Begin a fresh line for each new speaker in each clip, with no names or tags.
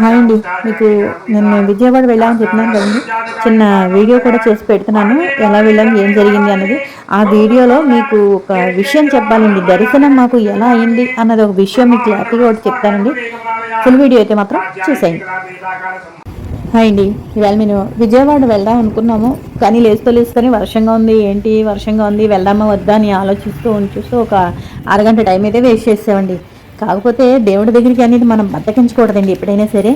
Hi అండి. మీకు నేను విజయవాడ వెళ్ళామని చెప్పినాను కదండి. చిన్న వీడియో కూడా చేసి పెడుతున్నాను. ఎలా వెళ్ళాము ఏం జరిగింది అన్నది. ఆ వీడియోలో మీకు ఒక విషయం చెప్పాలండి. దర్శనం మాకు ఎలా అయింది అన్నది ఒక విషయం మీకు క్లారిటీగా ఒకటి చెప్తానండి. ఫుల్ వీడియో అయితే మాత్రం చూసేయండి. హాయ్ అండి. ఇవాళ నేను విజయవాడ వెళ్దాం అనుకున్నాము. కానీ లేస్తూ లేస్తూనే వర్షంగా ఉంది. ఏంటి వర్షంగా ఉంది? వెళ్దామా వద్దా అని ఆలోచిస్తూ చూస్తూ ఒక అరగంట టైం అయితే వేస్ట్ చేసామండి కాకపోతే దేవుడి దగ్గరికి అనేది మనం బద్దకించకూడదండి ఎప్పుడైనా సరే.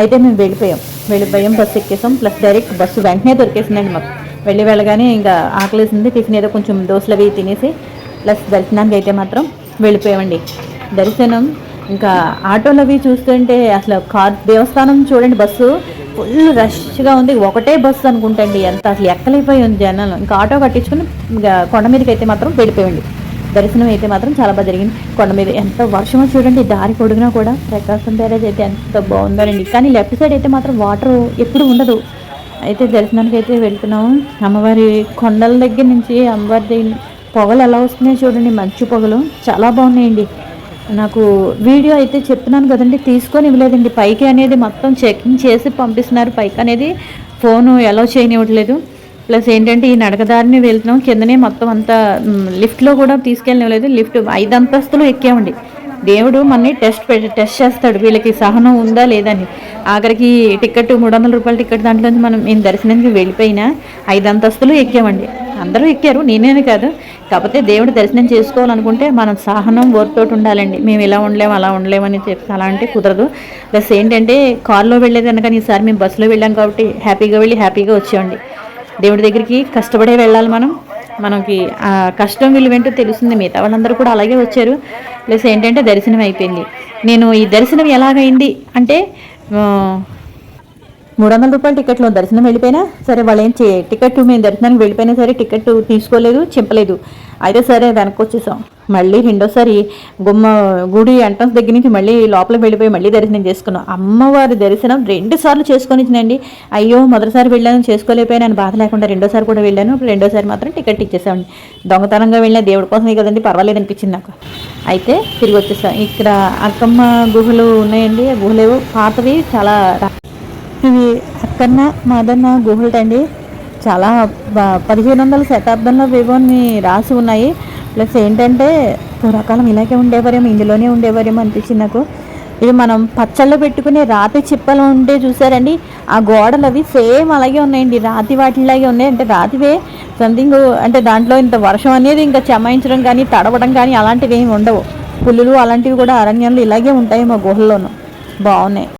అయితే మేము వెళ్ళిపోయాం. వెళ్ళిపోయాం బస్సు ఎక్కేసాం. ప్లస్ డైరెక్ట్ బస్సు వెంటనే దొరికేసిందండి మాకు. వెళ్ళి వెళ్ళగానే ఇంకా ఆకలేసింది. టిఫిన్ ఏదో కొంచెం దోశలు అవి తినేసి ప్లస్ దర్శనానికి అయితే మాత్రం వెళ్ళిపోయామండి. దర్శనం ఇంకా ఆటోలు అవి చూస్తుంటే అసలు కార్ దేవస్థానం చూడండి బస్సు. ఫుల్ రష్గా ఉంది. ఒకటే బస్సు అనుకుంటండి ఎంత అసలు ఎక్కలేకపోయి ఉంది జనాలు. ఇంకా ఆటో కట్టించుకుని ఇంకా కొండ మీదకి అయితే మాత్రం వెళ్ళిపోయండి దర్శనం అయితే మాత్రం చాలా బాగా జరిగింది. కొండ మీద ఎంత వర్షమో చూడండి దారి పొడుగునా కూడా ప్రకాశం బ్యారేజ్ అయితే ఎంత బాగుందోనండి. కానీ లెఫ్ట్ సైడ్ అయితే మాత్రం వాటర్ ఎప్పుడు ఉండదు. అయితే దర్శనానికి అయితే వెళ్తున్నాము. అమ్మవారి కొండల దగ్గర నుంచి అమ్మవారి దగ్గర పొగలు ఎలా వస్తున్నాయో చూడండి మంచు పొగలు చాలా బాగున్నాయండి. నాకు వీడియో అయితే చెప్తున్నాను కదండి తీసుకొని ఇవ్వలేదండి. పైకి అనేది మొత్తం చెకింగ్ చేసి పంపిస్తున్నారు. పైకి అనేది ఫోను ఎలా చేయనివ్వట్లేదు. ప్లస్ ఏంటంటే ఈ నడకదారిని వెళ్తున్నాం. కిందనే మొత్తం అంతా లిఫ్ట్లో కూడా తీసుకెళ్ళలేదు లిఫ్ట్ ఐదు అంతస్తులు ఎక్కామండి. దేవుడు మనని టెస్ట్ పెట్టి టెస్ట్ చేస్తాడు. వీళ్ళకి సహనం ఉందా లేదని ఆఖరికి టికెట్ మూడు వందల రూపాయల టికెట్ దాంట్లో మనం మేము దర్శనానికి వెళ్ళిపోయినా ఐదు అంతస్తులు ఎక్కామండి. అందరూ ఎక్కారు. నేనే కాదు. కాకపోతే దేవుడు దర్శనం చేసుకోవాలనుకుంటే మనం సహనం ఓర్తోటి ఉండాలండి. మేము ఇలా ఉండలేము అలా ఉండలేమని చెప్పి అలా అంటే కుదరదు. ప్లస్ ఏంటంటే కార్లో వెళ్ళేది కానీ ఈసారి మేము బస్సులో వెళ్ళాం కాబట్టి హ్యాపీగా వెళ్ళి హ్యాపీగా వచ్చామండి. దేవుడి దగ్గరికి కష్టపడే వెళ్ళాలి మనం. మనకి ఆ కష్టం విలువేంటో తెలుస్తుంది. మిగతా వాళ్ళందరూ కూడా అలాగే వచ్చారు. ప్లస్ ఏంటంటే దర్శనం అయిపోయింది. నేను ఈ దర్శనం ఎలాగైంది అంటే మూడు వందల రూపాయల టికెట్లో దర్శనం వెళ్ళిపోయినా సరే వాళ్ళు ఏం చే టికెట్ మేము దర్శనానికి వెళ్ళిపోయినా సరే టికెట్ తీసుకోలేదు చింపలేదు. అయితే సరే వెనక్కి వచ్చేసాం. మళ్ళీ రెండోసారి గుమ్మ గుడి ఎంట్రన్స్ దగ్గర నుంచి మళ్ళీ లోపలికి వెళ్ళిపోయి మళ్ళీ దర్శనం చేసుకున్నాం. అమ్మవారి దర్శనం రెండు సార్లు చేసుకొనిచ్చినండి అయ్యో మొదటిసారి వెళ్ళాను చేసుకోలేకపోయాను బాధ లేకుండా రెండోసారి కూడా వెళ్ళాను. రెండోసారి మాత్రం టికెట్ ఇచ్చేసామండి. దొంగతనంగా వెళ్ళిన దేవుడి కోసమే కదండి పర్వాలేదు అనిపించింది నాకు. అయితే తిరిగి వచ్చేసాం. ఇక్కడ అక్కమ్మ గుహలు ఉన్నాయండి. ఆ గుహలేవో పాతవి చాలా అక్కన్న మాదన్న గుహలటండి చాలా పదిహేను వందల శతాబ్దంలో వివోని రాసి ఉన్నాయి. ప్లస్ ఏంటంటే పూర్వకాలం ఇలాగే ఉండేవారేమో ఇందులోనే ఉండేవారేమో అనిపించింది నాకు. ఇది మనం పచ్చళ్ళు పెట్టుకునే రాతి చిప్పలు ఉంటే చూసారండి. ఆ గోడలు అవి సేమ్ అలాగే ఉన్నాయండి. రాతి వాటిలాగే ఉన్నాయి. అంటే రాతివే సంథింగ్ అంటే దాంట్లో ఇంత వర్షం అనేది ఇంకా చెమాయించడం కానీ తడవడం కానీ అలాంటివి ఏమి ఉండవు. పుల్లులు అలాంటివి కూడా అరణ్యంలో ఇలాగే ఉంటాయి మా గుహల్లోనూ. బాగున్నాయి.